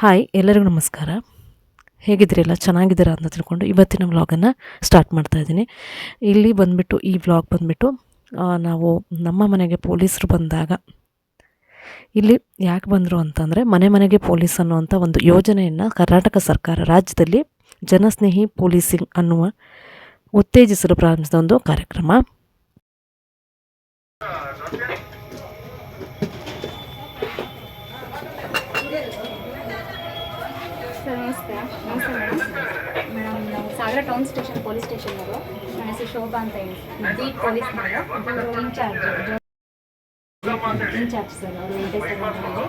Hi, ಎಲ್ಲರಿಗೂ ನಮಸ್ಕಾರ. ಹೇಗಿದ್ದೀರಲ್ಲ ಚೆನ್ನಾಗಿದ್ದೀರಾ ಅಂತ ತಿಳ್ಕೊಂಡು ಇವತ್ತಿನ ವ್ಲಾಗನ್ನು ಸ್ಟಾರ್ಟ್ ಮಾಡ್ತಾ ಇದ್ದೀನಿ. ಇಲ್ಲಿ ಬಂದುಬಿಟ್ಟು, ಈ ವ್ಲಾಗ್ ಬಂದುಬಿಟ್ಟು ನಾವು ನಮ್ಮ ಮನೆಗೆ ಪೊಲೀಸರು ಬಂದಾಗ, ಇಲ್ಲಿ ಯಾಕೆ ಬಂದರು ಅಂತಂದರೆ, ಮನೆ ಮನೆಗೆ ಪೊಲೀಸ್ ಅನ್ನುವಂಥ ಒಂದು ಯೋಜನೆಯನ್ನು ಕರ್ನಾಟಕ ಸರ್ಕಾರ ರಾಜ್ಯದಲ್ಲಿ ಜನಸ್ನೇಹಿ ಪೊಲೀಸಿಂಗ್ ಅನ್ನುವ ಉತ್ತೇಜಿಸಲು ಪ್ರಾರಂಭಿಸಿದ ಒಂದು ಕಾರ್ಯಕ್ರಮ. ನಮಸ್ತೆ. ನಮಸ್ತೆ ಮೇಡಮ್. ಮೇಡಮ್, ನಾವು ಸಾಗರ ಟೌನ್ ಸ್ಟೇಷನ್ ಪೊಲೀಸ್ ಸ್ಟೇಷನ್ನವರು ನನ್ನ ಹೆಸರು ಶೋಭಾ ಅಂತ ಹೇಳಿ. ಬೀಟ್ ಪೊಲೀಸ್ ಅವರು ಇನ್ಚಾರ್ಜ್. ಇನ್ಚಾರ್ಜ್ ಸರ್ ಅವರು ಎ ಎಸ್ ಐ ಅವರು.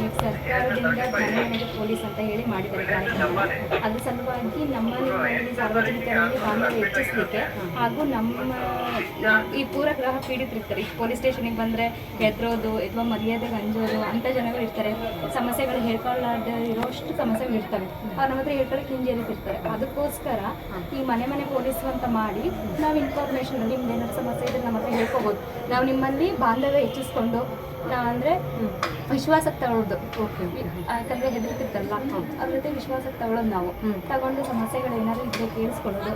ಈಗ ಸರ್ಕಾರದಿಂದ ಮನೆ ಮನೆಗೆ ಪೊಲೀಸ್ ಅಂತ ಹೇಳಿ ಮಾಡಿದ್ದಾರೆ ಕಾರ್ಯಕ್ರಮ. ಅದ್ರ ಸಲುವಾಗಿ ನಮ್ಮ ನಿಮ್ಮಲ್ಲಿ ಸಾರ್ವಜನಿಕರಲ್ಲಿ ಬಾಂಧವ್ಯ ಹೆಚ್ಚಿಸಲಿಕ್ಕೆ ಹಾಗೂ ನಮ್ಮ ಈ ಪೂರಗ್ರಹ ಪೀಡಿತರಿರ್ತಾರೆ. ಈಗ ಪೊಲೀಸ್ ಸ್ಟೇಷನಿಗೆ ಬಂದರೆ ಹೆದರೋದು ಅಥವಾ ಮರ್ಯಾದೆಗೆ ಅಂಜೋದು ಅಂತ ಜನಗಳು ಇರ್ತಾರೆ. ಸಮಸ್ಯೆಗಳು ಹೇಳ್ಕೊಳ್ಳಾರ್ದೆ ಇರೋಷ್ಟು ಸಮಸ್ಯೆಗಳು ಇರ್ತವೆ. ಅವ್ರು ನಮ್ಮ ಹತ್ರ ಹೇಳ್ಕೊಳ್ಳೋಕೆ ಹಿಂಜರಿತಿರ್ತಾರೆ. ಅದಕ್ಕೋಸ್ಕರ ಈ ಮನೆ ಮನೆ ಪೊಲೀಸ್ ಅಂತ ಮಾಡಿ ನಾವು ಇನ್ಫಾರ್ಮೇಷನ್ ನಿಮ್ದು ಏನಾದ್ರು ಸಮಸ್ಯೆ ಇದ್ರೆ ನಮ್ಮ ಹತ್ರ ಹೇಳ್ಕೋಬೋದು. ನಾವು ನಿಮ್ಮಲ್ಲಿ ಬಾಂಧವ್ಯ ಹೆಚ್ಚಿಸ್ಕೊಂಡು ಅಂದ್ರೆ ವಿಶ್ವಾಸಕ್ಕೆ ತಗೊಳ್ಳೋದು. ಯಾಕಂದ್ರೆ ಹೆದರ್ತಿರ್ತಾರಲ್ಲ ಅವ್ರ ಜೊತೆ ವಿಶ್ವಾಸಕ್ಕೆ ತಗೊಳ್ಳೋದು ನಾವು. ತಗೊಂಡು ಸಮಸ್ಯೆಗಳು ಏನಾದ್ರು ಇದ್ರೆ ಕೇಳಿಸ್ಕೊಳ್ಳೋದು.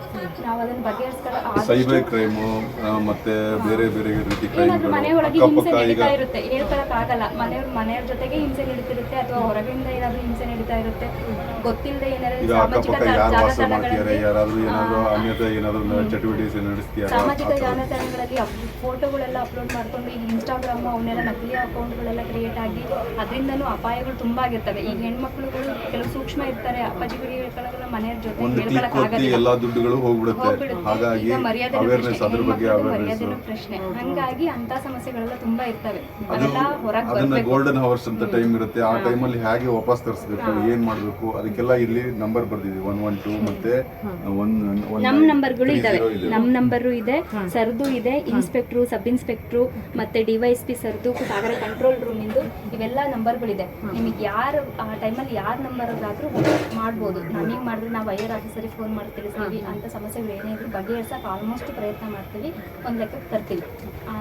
ನಾವು ಅದನ್ನ ಬಗೆಹರಿಸ್ಕೊಳ್ಳೋ ಸೈಬರ್ ಕ್ರೈಮು ಮತ್ತೆ ಬೇರೆ ಬೇರೆ ರೀತಿ ಏನಾದ್ರೂ ಮನೆಯೊಳಗೆ ಹಿಂಸೆ ನಡೀತಾ ಇರುತ್ತೆ. ಹೇಳ್ಕೊಳಕ್ ಆಗಲ್ಲ. ಮನೆಯವ್ರ ಮನೆಯವ್ರ ಜೊತೆಗೆ ಹಿಂಸೆ ನಡೀತಿರುತ್ತೆ ಅಥವಾ ಹೊರಗಿಂದ ಏನಾದ್ರು ಹಿಂಸೆ ನಡೀತಾ ಇರುತ್ತೆ. ಗೊತ್ತಿಲ್ಲದೆ ಏನಾದ್ರು ಸಾಮಾಜಿಕ ಜಾಲತಾಣಗಳಲ್ಲಿ ಸಾಮಾಜಿಕ ಜಾಲತಾಣಗಳಲ್ಲಿ ಫೋಟೋಗಳೆಲ್ಲ ಅಪ್ಲೋಡ್ ಮಾಡ್ಕೊಂಡು ಈಗ ಇನ್ಸ್ಟಾಗ್ರಾಮ್ ಅವನ್ನೆಲ್ಲ ನಕಲಿ ಅಕೌಂಟ್ಗಳೆಲ್ಲ ಕ್ರಿಯೇಟ್ ಆಗಿ ಅದರಿಂದಲೂ ಅಪಾಯಗಳು ತುಂಬಾ ಆಗಿರ್ತವೆ. ಈಗ ಹೆಣ್ಮಕ್ಳುಗಳು ಕೆಲವು ಸೂಕ್ಷ್ಮ ಇರ್ತಾರೆ. ಅಪ್ಪಾಜಿಗಳು ಹೇಳ್ಕೊಳ್ಳೋಲ್ಲ ಮನೆಯವ್ರ ಜೊತೆ ಎಲ್ಲ ದುಡ್ಡುಗಳು ಹೋಗ್ಬಿಡುತ್ತೆ. ಹಾಗಾಗಿ ಈಗ ಮರ್ಯಾದೆನ ಪ್ರಶ್ನೆ, ಹಂಗಾಗಿ ಅಂತ ಸಮಸ್ಯೆಗಳೆಲ್ಲ ತುಂಬಾ ಇರ್ತವೆ. ಅದು ಅವೆಲ್ಲ ಹೊರಗೆ ಅದನ್ನ ಬರ್ಬೇಕು. ಗೋಲ್ಡನ್ ಅವರ್ಸ್ ಅಂತ ಟೈಮ್ ಇರುತ್ತೆ. ಆ ಟೈಮಲ್ಲಿ ಹೇಗೆ ವಾಪಸ್ ತರಿಸ್ಬೇಕು ಏನ್ ಮಾಡ್ಬೇಕು ಅದಕ್ಕೆಲ್ಲ ಇಲ್ಲಿ ನಂಬರ್ ಬರ್ದಿದ್ವಿ. ಒನ್ ಒನ್ ಟೂ ಮತ್ತೆ ಒನ್ ನಮ್ ನಂಬರ್ಗಳು ಇದಾವೆ ನಮ್ ನಂಬರು ಇದೆ ಸರ್ದು ಇದೆ ಇನ್ಸ್ಪೆಕ್ಟ್ರು ಸಬ್ ಇನ್ಸ್ಪೆಕ್ಟ್ರು ಮತ್ತೆ ಡಿವೈಸ್ ಪಿ ಸರ್ದು ಸಾಗರ ಕಂಟ್ರೋಲ್ ರೂಮ್ ಇಂದು ಇವೆಲ್ಲ ನಂಬರ್ಗಳಿದೆ ನಿಮಗೆ ಯಾರು ಆ ಟೈಮಲ್ಲಿ ಯಾರ ನಂಬರ್ ಆದ್ರೂ ಮಾಡ್ಬೋದು. ನಮಗೆ ಮಾಡಿದ್ರೆ ನಾವು ಐಆರ್ ಆಫೀಸರಿಗೆ ಫೋನ್ ಮಾಡ್ತೀವಿ ತಿಳಿಸ್ತೀವಿ ಅಂತ ಸಮಸ್ಯೆಗಳು ಏನೇ ಇದ್ರು ಬಗೆಹರಿಸೋಕೆ ಆಲ್ಮೋಸ್ಟ್ ಪ್ರಯತ್ನ ಮಾಡ್ತೀವಿ. ಒಂದ್ ಲೆಕ್ಕಕ್ಕೆ ತರ್ತೀವಿ.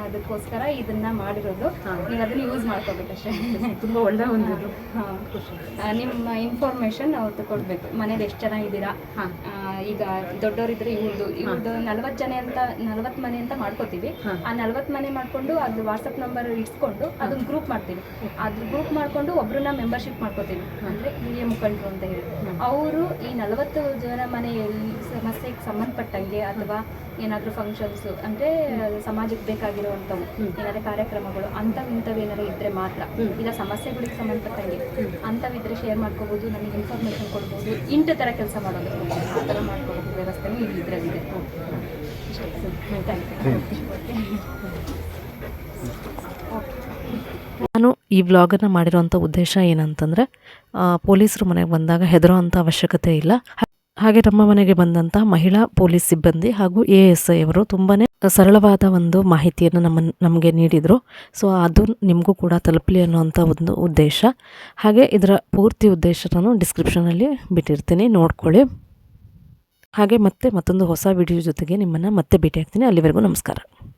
ಅದಕ್ಕೋಸ್ಕರ ಇದನ್ನ ಮಾಡಿರೋದು. ನೀವು ಅದನ್ನ ಯೂಸ್ ಮಾಡ್ಕೋಬೇಕಷ್ಟೇ. ತುಂಬ ಒಳ್ಳೆ ಒಂದು ನಿಮ್ಮ ಇನ್ಫಾರ್ಮೇಶನ್ ಅವ್ರದ್ದು ತಗೊಳ್ಬೇಕು ಮನೇಲಿ ಎಷ್ಟು ಜನ ಇದ್ದೀರಾ? ಈಗ ದೊಡ್ಡವರಿದ್ರೆ ಇವ್ರದ್ದು ಇವ್ರದ್ದು ನಲ್ವತ್ತು ಜನ ಅಂತ ನಲ್ವತ್ತು ಮನೆ ಅಂತ ಮಾಡ್ಕೋತೀವಿ. ಆ ನಲ್ವತ್ತು ಮನೆ ಮಾಡ್ಕೊಂಡು ಅದು ವಾಟ್ಸಪ್ ನಂಬರ್ ಇಟ್ಸ್ಕೊಂಡು ಅದನ್ನ ಗ್ರೂಪ್ ಮಾಡ್ತೀವಿ. ಅದ್ರ ಗ್ರೂಪ್ ಮಾಡ್ಕೊಂಡು ಒಬ್ರನ್ನ ಮೆಂಬರ್ಶಿಪ್ ಮಾಡ್ಕೋತೀವಿ. ಅಂದ್ರೆ ಹಿರಿಯ ಮುಖಂಡರು ಅಂತ ಹೇಳಿ. ಅವರು ಈ ನಲವತ್ತು ಜನ ಮನೆಯಲ್ಲಿ ಸಮಸ್ಯೆಗೆ ಸಂಬಂಧಪಟ್ಟಂಗೆ ಅಥವಾ ಏನಾದರೂ ಫಂಕ್ಷನ್ಸ್ ಅಂದ್ರೆ ಸಮಾಜಕ್ಕೆ ಬೇಕಾಗಿರುವಂಥವು, ಏನಾದ್ರು ಕಾರ್ಯಕ್ರಮಗಳು ಅಂಥವು ಇಂಥವು ಇದ್ರೆ ಮಾತ್ರ ಇಲ್ಲ ಸಮಸ್ಯೆಗಳಿಗೆ ಸಂಬಂಧಪಟ್ಟಂಗೆ ಅಂಥವಿದ್ರೆ ಶೇರ್ ಮಾಡ್ಕೋಬೋದು, ನಮಗೆ ಇನ್ಫಾರ್ಮೇಷನ್ ಕೊಡ್ಬೋದು ಇಂಟು ಥರ ಕೆಲಸ ಮಾಡೋದು. ಆ ಥರ ಮಾಡ್ಕೋಬೋದು ವ್ಯವಸ್ಥೆನೂ ಇಲ್ಲಿ ಇದರಲ್ಲಿದೆ ಥ್ಯಾಂಕ್ ನಾನು ಈ ವ್ಲಾಗನ್ನು ಮಾಡಿರೋಂಥ ಉದ್ದೇಶ ಏನಂತಂದರೆ ಪೊಲೀಸರು ಮನೆಗೆ ಬಂದಾಗ ಹೆದರೋ ಅಂಥ ಅವಶ್ಯಕತೆ ಇಲ್ಲ. ಹಾಗೆ ನಮ್ಮ ಮನೆಗೆ ಬಂದಂಥ ಮಹಿಳಾ ಪೊಲೀಸ್ ಸಿಬ್ಬಂದಿ ಹಾಗೂ ಎ ಎಸ್ ಐ ಅವರು ತುಂಬಾ ಸರಳವಾದ ಒಂದು ಮಾಹಿತಿಯನ್ನು ನಮ್ಮ ನಮಗೆ ನೀಡಿದರು. ಸೊ, ಅದು ನಿಮಗೂ ಕೂಡ ತಲುಪಲಿ ಅನ್ನೋಂಥ ಒಂದು ಉದ್ದೇಶ. ಹಾಗೆ ಇದರ ಪೂರ್ತಿ ಉದ್ದೇಶ ನಾನು ಡಿಸ್ಕ್ರಿಪ್ಷನಲ್ಲಿ ಬಿಟ್ಟಿರ್ತೀನಿ, ನೋಡ್ಕೊಳ್ಳಿ. ಹಾಗೆ ಮತ್ತೆ ಮತ್ತೊಂದು ಹೊಸ ವಿಡಿಯೋ ಜೊತೆಗೆ ನಿಮ್ಮನ್ನು ಮತ್ತೆ ಭೇಟಿ ಆಗ್ತೀನಿ ಅಲ್ಲಿವರೆಗೂ ನಮಸ್ಕಾರ.